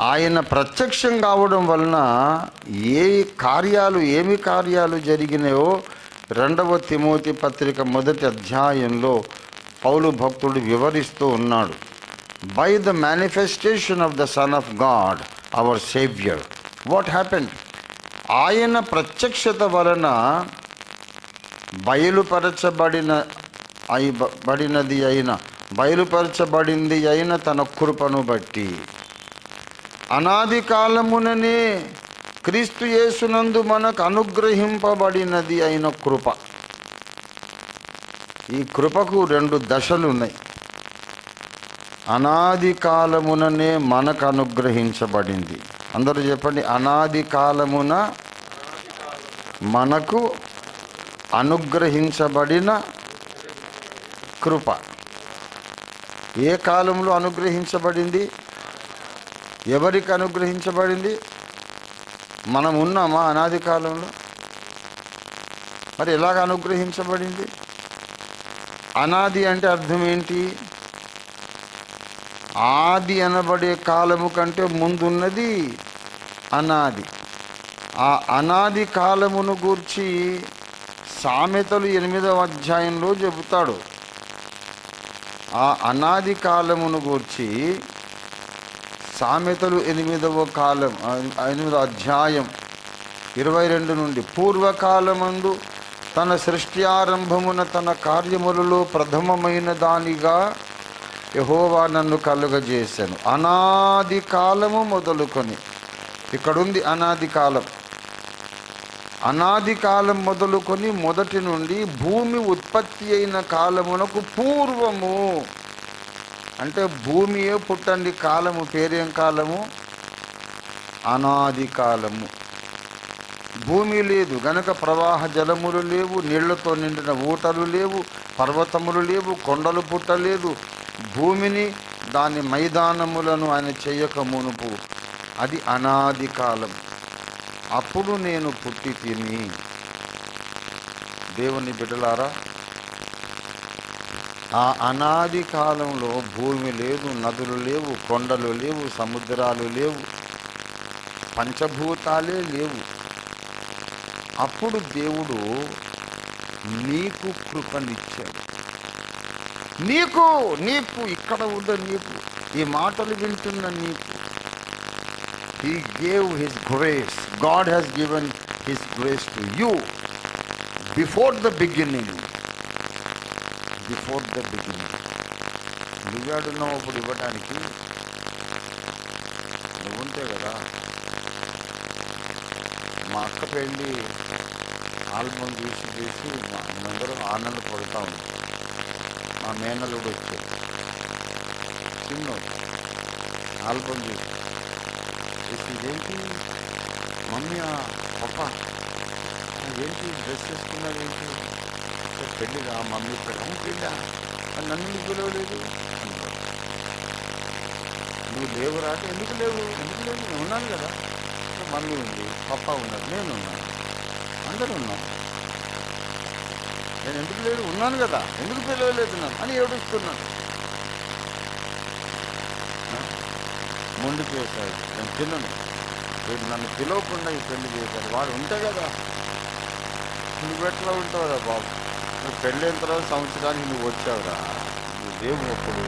ఆయన ప్రత్యక్షం కావడం వలన ఏ కార్యాలు ఏమి కార్యాలు జరిగినాయో రెండవ తిమోతి పత్రిక మొదటి అధ్యాయంలో పౌలు భక్తుడు వివరిస్తూ ఉన్నాడు. By the manifestation of the son of God our saviour what happened ఆయన ప్రత్యక్షత వలన బయలుపరచబడిన అయి బడినది అయిన బయలుపరచబడింది అయిన తన కృపను బట్టి. అనాది కాలముననే క్రీస్తు యేసునందు మనకు అనుగ్రహింపబడినది అయిన కృప. ఈ కృపకు రెండు దశలు ఉన్నాయి. అనాది కాలముననే మనకు అనుగ్రహించబడింది. అందరూ చెప్పండి అనాది కాలమున మనకు అనుగ్రహించబడిన కృప. ఏ కాలంలో అనుగ్రహించబడింది? ఎవరికి అనుగ్రహించబడింది? మనం ఉన్నామా అనాది కాలంలో? మరి ఎలాగ అనుగ్రహించబడింది? అనాది అంటే అర్థం ఏంటి? ఆది అనబడే కాలము కంటే ముందున్నది అనాది. ఆ అనాది కాలమును గూర్చి సామెతలు ఎనిమిదవ అధ్యాయంలో చెబుతాడు ఆ అనాది కాలమును గూర్చి సామెతలు ఎనిమిదవ కాలం ఆ, ఎనిమిదవ అధ్యాయం ఇరవై రెండు నుండి. పూర్వకాలమందు తన సృష్టి ఆరంభమున తన కార్యములలో ప్రథమమైన దానిగా యహోవా నన్ను కలుగజేశాను అనాది కాలము మొదలుకొని ఇక్కడుంది అనాది కాలం. అనాది కాలం మొదలుకొని మొదటి నుండి భూమి ఉత్పత్తి అయిన కాలమునకు పూర్వము అంటే భూమియే పుట్టండి కాలము పేరేం కాలము? అనాది కాలము. భూమి లేదు గనక ప్రవాహ జలములు లేవు నీళ్ళతో నిండిన ఊటలు లేవు పర్వతములు లేవు కొండలు పుట్టలేదు. భూమిని దాని మైదానములను ఆయన చేయక మునుపు. అది అనాది కాలం. అప్పుడు నేను పుట్టి తిని. దేవుని బిడ్డలారా ఆ అనాది కాలంలో భూమి లేదు నదులు లేవు కొండలు లేవు సముద్రాలు లేవు పంచభూతాలే లేవు. అప్పుడు దేవుడు నీకు కృపనిచ్చాడు. నీకు నీకు ఇక్కడ ఉన్న నీకు ఈ మాటలు వింటున్న నీకు. He gave his grace God has given his grace to you before the beginning before the beginning. నువ్వాడున్నావు అప్పుడు ఇవ్వడానికి నువ్వుంటే కదా మా అక్క పెళ్ళి ఆల్బమ్ చూసి చూసి మా అందరం ఆనందపడుతూ ఉంది మా మేనలుడు వచ్చాడు. చిన్న ఆల్బమ్ చూసి చూసి ఇదేంటి మమ్మీ పప్ప ఏంటి డ్రెస్ వేసుకున్నాడు ఏంటి పెళ్ళిగా మమ్మీ పెళ్ళి పెళ్ళా? నన్ను నీకు పిలవలేదు? నువ్వు లేవు రాక ఎందుకు లేవు? ఎందుకు లేవు? నేను ఉన్నాను కదా. మమ్మీ ఉంది పప్ప ఉన్నారు నేను ఉన్నాను. అందరూ ఉన్నాం. నేను ఎందుకు లేడు? ఉన్నాను కదా. ఎందుకు పిలవలేదు నన్ను? అని ఏడుస్తున్నాను. ఆ? మొండి చేశాడు. నేను తినను. వీడు నన్ను పిలవకుండా ఈ పెళ్ళి చేశాడు. వాడు ఉంటే కదా. నువ్వు ఎట్లా కదా బాబు? నువ్వు పెళ్ళైన తర్వాత సంవత్సరానికి నువ్వు వచ్చావురా. నువ్వు లేవు అప్పుడు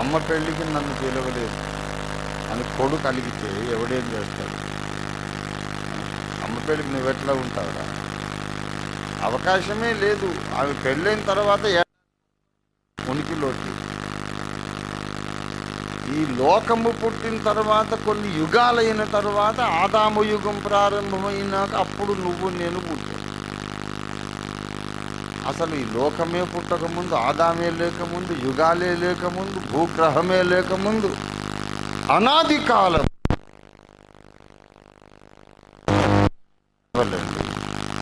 అమ్మ పెళ్ళికి నన్ను పిలవలేదు. అని కొడుకు అలిగితే ఎవడేం చేస్తాడు? అమ్మ పెళ్ళికి నువ్వు ఎట్లా ఉంటావురా? అవకాశమే లేదు. ఆమె పెళ్ళైన తర్వాత ఉనికిలోకి. ఈ లోకము పుట్టిన తర్వాత కొన్ని యుగాలైన తర్వాత ఆదాము యుగం ప్రారంభమైనాక అప్పుడు నువ్వు నేను పుట్టావు అసలు ఈ లోకమే పుట్టకముందు ఆదామే లేకముందు యుగాలే లేకముందు భూగ్రహమే లేకముందు అనాది కాలం.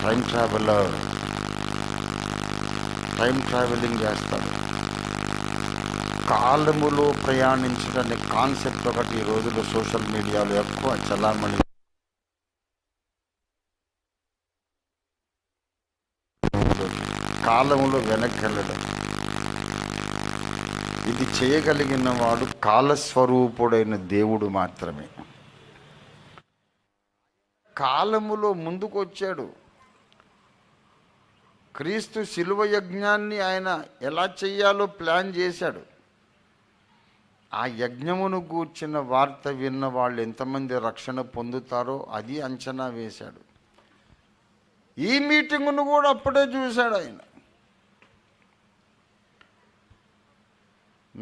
టైం ట్రావెలర్ టైం ట్రావెలింగ్ చేస్తారు కాలములో ప్రయాణించడానికి కాన్సెప్ట్ ఒకటి ఈ రోజుల్లో సోషల్ మీడియాలో ఎక్కువ చలామణి కాలంలో వెనక్కి వెళ్ళడం ఇది చేయగలిగిన వాడు కాలస్వరూపుడైన దేవుడు మాత్రమే. కాలములో ముందుకు వచ్చాడు క్రీస్తు శిలువ యజ్ఞాన్ని ఆయన ఎలా చేయాలో ప్లాన్ చేశాడు. ఆ యజ్ఞమును గూర్చిన వార్త విన్న వాళ్ళు ఎంతమంది రక్షణ పొందుతారో అది అంచనా వేశాడు. ఈ మీటింగును కూడా అప్పుడే చూశాడు ఆయన.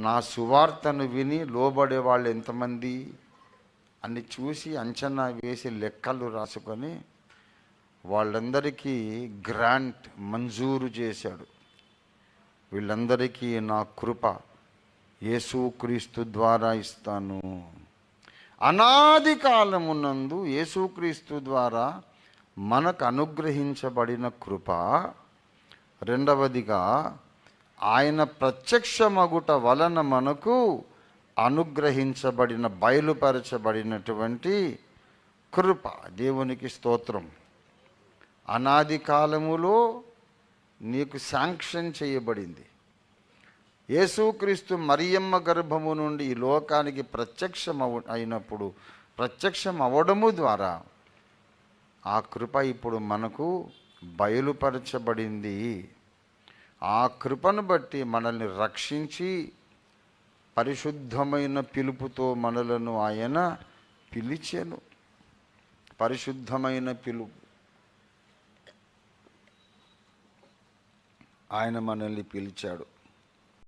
నా సువార్తను విని లోబడే వాళ్ళు ఎంతమంది అని చూసి అంచనా వేసి లెక్కలు రాసుకొని వాళ్ళందరికీ గ్రాంట్ మంజూరు చేశాడు. వీళ్ళందరికీ నా కృప యేసుక్రీస్తు ద్వారా ఇస్తాను. అనాది కాలమునందు యేసుక్రీస్తు ద్వారా మనకు అనుగ్రహించబడిన కృప రెండవదిగా ఆయన ప్రత్యక్షమగుట వలన మనకు అనుగ్రహించబడిన బయలుపరచబడినటువంటి కృప. దేవునికి స్తోత్రం. అనాది కాలములో నీకు శాంక్షన్ చేయబడింది. యేసుక్రీస్తు మరియమ్మ గర్భము నుండి ఈ లోకానికి ప్రత్యక్షం అవ అయినప్పుడు ప్రత్యక్షం అవడము ద్వారా ఆ కృప ఇప్పుడు మనకు బయలుపరచబడింది. ఆ కృపను బట్టి మనల్ని రక్షించి పరిశుద్ధమైన పిలుపుతో మనలను ఆయన పిలిచెను. పరిశుద్ధమైన పిలుపు. ఆయన మనల్ని పిలిచాడు.